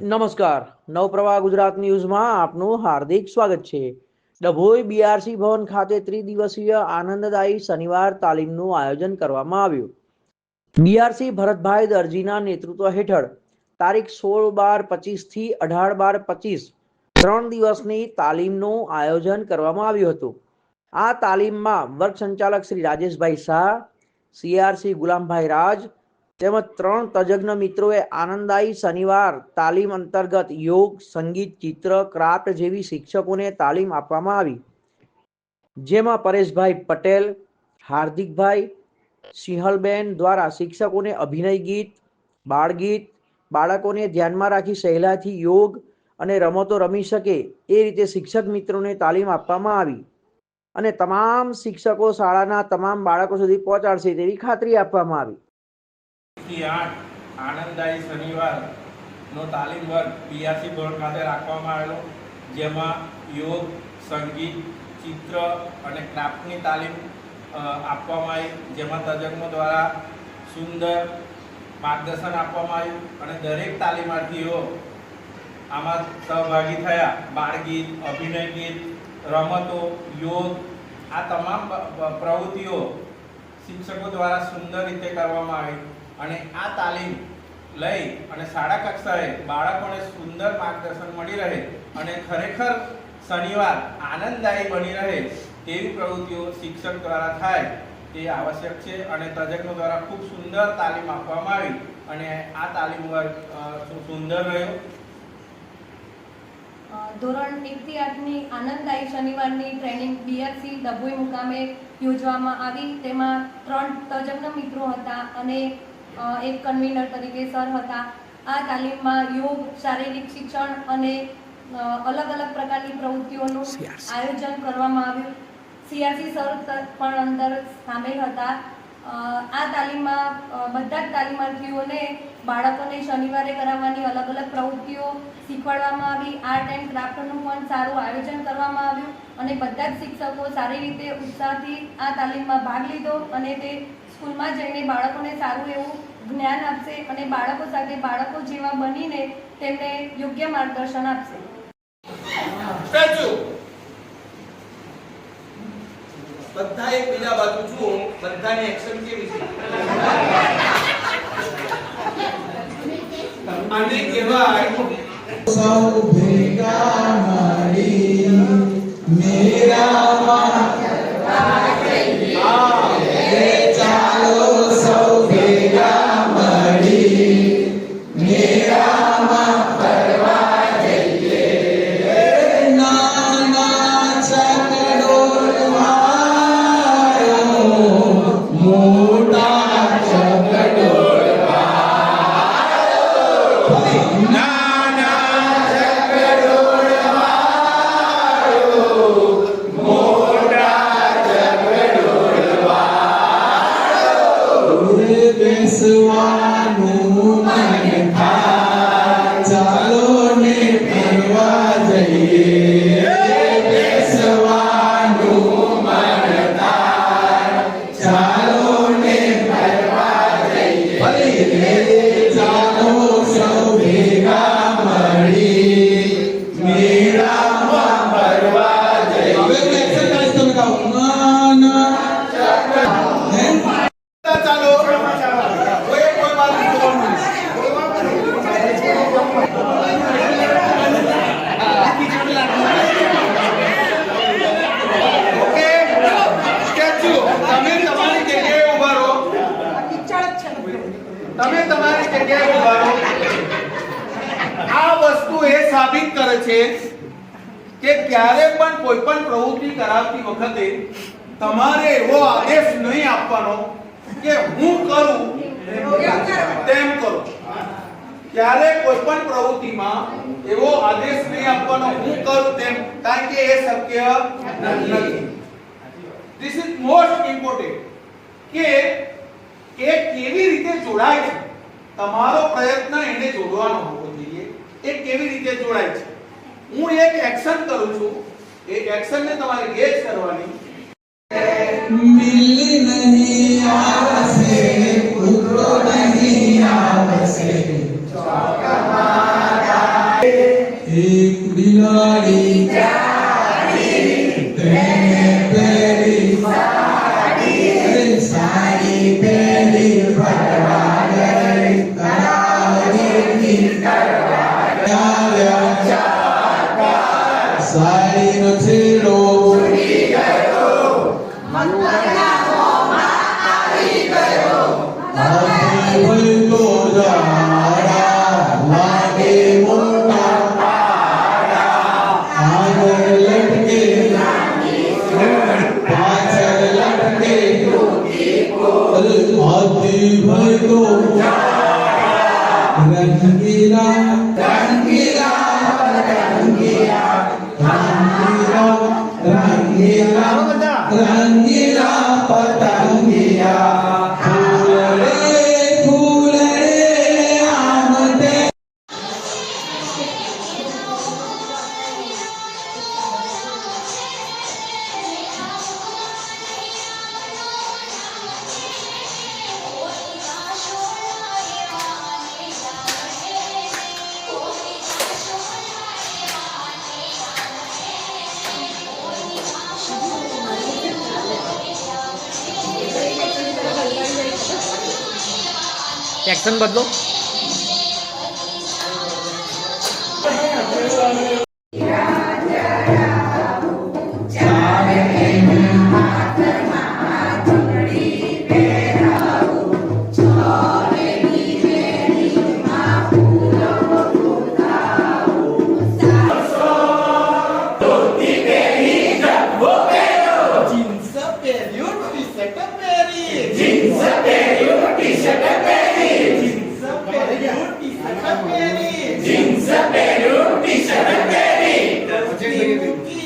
નમસ્કાર. નવપ્રવાહ ગુજરાત ન્યૂઝમાં આપનું હાર્દિક સ્વાગત છે. ડભોઈ બીઆરસી ભવન ખાતે ત્રિદિવસીય આનંદદાયી શનિવાર તાલીમનું આયોજન કરવામાં આવ્યું. બીઆરસી ભરતભાઈ દરજીના નેતૃત્વ હેઠળ તારીખ સોળ બાર પચીસથી અઢાર બાર પચીસ ત્રણ દિવસની તાલીમનું આયોજન કરવામાં આવ્યું હતું. આ તાલીમમાં વર્ગ સંચાલક શ્રી રાજેશભાઈ શાહ સીઆરસી ગુલામભાઈ રાજ તેમજ ત્રણ તજજ્ઞ મિત્રોએ આનંદદાયી શનિવાર તાલીમ અંતર્ગત યોગ, સંગીત, ચિત્ર, ક્રાફ્ટ જેવી શિક્ષકોને તાલીમ આપવામાં આવી. જેમાં પરેશભાઈ પટેલ, હાર્દિકભાઈ સિંહલબેન દ્વારા શિક્ષકોને અભિનય ગીત, બાળગીત, બાળકોને ધ્યાનમાં રાખી સહેલાથી યોગ અને રમતો રમી શકે એ રીતે શિક્ષક મિત્રોને તાલીમ આપવામાં આવી. અને તમામ શિક્ષકો શાળાના તમામ બાળકો સુધી પહોંચાડશે તેવી ખાતરી આપવામાં આવી. થી આઠ આનંદદાયી શનિવારનો તાલીમ વર્ગ બિયાસી ભવન ખાતે રાખવામાં આવેલો, જેમાં યોગ, સંગીત, ચિત્ર અને ક્રાફ્ટની તાલીમ આપવામાં આવી, જેમાં તજજ્ઞો દ્વારા સુંદર માર્ગદર્શન આપવામાં આવ્યું અને દરેક તાલીમાર્થીઓ આમાં સહભાગી થયા. બાળગીત, અભિનય ગીત, રમતો, યોગ, આ તમામ પ્રવૃત્તિઓ શિક્ષકો દ્વારા સુંદર રીતે કરવામાં આવી. અને આ તાલીમ લઈ અને શાળા કક્ષાએ બાળકોને સુંદર માર્ગદર્શન મળી રહે અને ખરેખર શનિવાર આનંદદાયી બની રહે તેવી પ્રવૃત્તિઓ શિક્ષક દ્વારા થાય તે આવશ્યક છે અને તજજ્ઞો દ્વારા ખૂબ સુંદર તાલીમ આપવામાં આવી અને આ તાલીમ વર્ગ સુંદર રહ્યો. ધોરણ એકથી આઠની આનંદદાયી શનિવારની ટ્રેનિંગ બીએફસી ડભોઈ મુકામે યોજવામાં આવી. તેમાં ત્રણ તજજ્ઞ મિત્રો હતા અને એક કન્વીનર તરીકે સર હતા. આ તાલીમમાં યોગ શારીરિક શિક્ષણ અને અલગ અલગ પ્રકારની પ્રવૃત્તિઓનું આયોજન કરવામાં આવ્યું. સીઆરસી સર પણ અંદર સામેલ હતા. આ તાલીમમાં બધા જ તાલીમાર્થીઓને બાળકોને શનિવારે કરાવવાની અલગ અલગ પ્રવૃત્તિઓ શીખવાડવામાં આવી. આર્ટ એન્ડ ક્રાફ્ટનું પણ સારું આયોજન કરવામાં આવ્યું અને બધા જ શિક્ષકો સારી રીતે ઉત્સાહથી આ તાલીમમાં ભાગ લીધો અને તે સ્કૂલમાં જઈને બાળકોને સારું એવું જ્ઞાન આપશે અને બાળકો સાથે બાળકો જેવા બનીને તેમને યોગ્ય માર્ગદર્શન આપશે. બધા એક બીજા બાજુ છું બધાને એક્શન કેવી છે? આને કહેવાય સૌ ભેગા Amen. સાબિત કરે છે કે ક્યારે પણ કોઈ પણ પ્રવૃત્તિ કરાવતી વખતે તમારે એવો આદેશ નહીં આપવાનો કે હું કરું તેમ કરો. ક્યારે કોઈ પણ પ્રવૃત્તિમાં એવો આદેશ નહીં આપવાનો, હું કરું તેમ, કારણ કે એ શક્ય નથી. ધીસ ઇઝ મોસ્ટ ઇમ્પોર્ટન્ટ કે એ કેવી રીતે જોડાય છે? તમારો પ્રયત્ન એને જોડવાનો એ કેવી રીતે જોડાય છે? હું એક એક્શન કરું છું. એ એક્શનને તમારે ગેજ કરવાની. મિલ નહીં આવશે, ઉતરો નહીં આવશે. ચોક મારા બિલાડી તેને yoga grande એક્શન બદલો. baby.